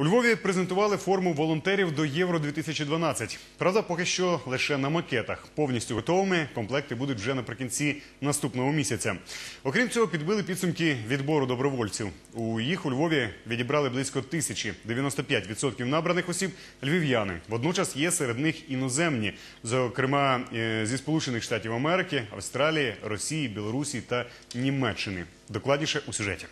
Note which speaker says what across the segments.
Speaker 1: У Львові презентували форму волонтерів до Євро 2012 Правда, поки що лише на макетах. Повністю готовими комплекти будуть вже наприкінці наступного місяця. Окрім цього, підбили підсумки відбору добровольців. У їх у Львові відібрали близько тисячі. 95% набраних осіб львів'яни. Водночас є серед них іноземні, зокрема е, зі Сполучених Штатів Америки, Австралії, Росії, Білорусі та Німеччини. Докладніше у сюжеті.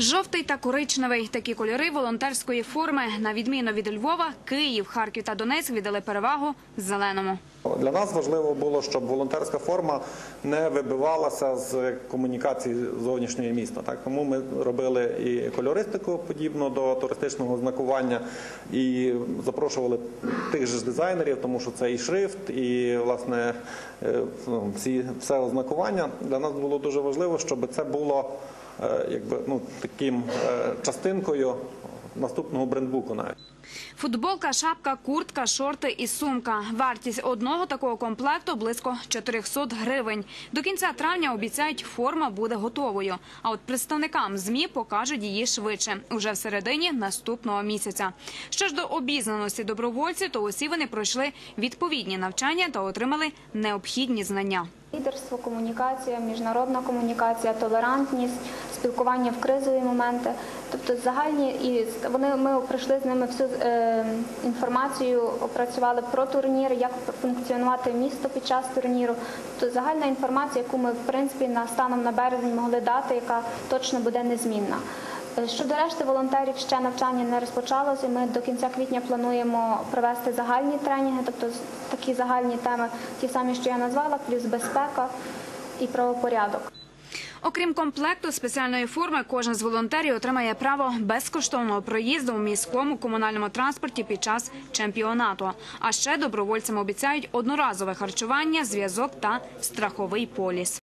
Speaker 2: Жовтий та коричневий – такі кольори волонтерської форми. На відміну від Львова, Київ, Харків та Донецьк віддали перевагу зеленому.
Speaker 3: Для нас важливо було, щоб волонтерська форма не вибивалася з комунікації зовнішньої міста. Так тому ми робили і кольористику подібно до туристичного знакування, і запрошували тих же дизайнерів, тому що це і шрифт, і власне е, ну, всі все ознакування. Для нас було дуже важливо, щоб це було е, якби ну таким е, частинкою наступного брендбуку навіть.
Speaker 2: Футболка, шапка, куртка, шорти і сумка. Вартість одного такого комплекту близько 400 гривень. До кінця травня обіцяють, форма буде готовою. А от представникам ЗМІ покажуть її швидше, уже в середині наступного місяця. Що ж до обізнаності добровольців, то усі вони пройшли відповідні навчання та отримали необхідні знання.
Speaker 4: Лідерство, комунікація, міжнародна комунікація, толерантність, спілкування в кризові моменти. Тобто загальні і вони ми пройшли з ними всю е, інформацію, опрацювали про турнір, як функціонувати місто під час турніру. Тобто загальна інформація, яку ми в принципі на станом на березень могли дати, яка точно буде незмінна. Е, Щодо решти волонтерів, ще навчання не розпочалося. Ми до кінця квітня плануємо провести загальні тренінги, тобто такі загальні теми, ті самі, що я назвала, плюс безпека і правопорядок.
Speaker 2: Окрім комплекту спеціальної форми, кожен з волонтерів отримає право безкоштовного проїзду у міському комунальному транспорті під час чемпіонату. А ще добровольцям обіцяють одноразове харчування, зв'язок та страховий поліс.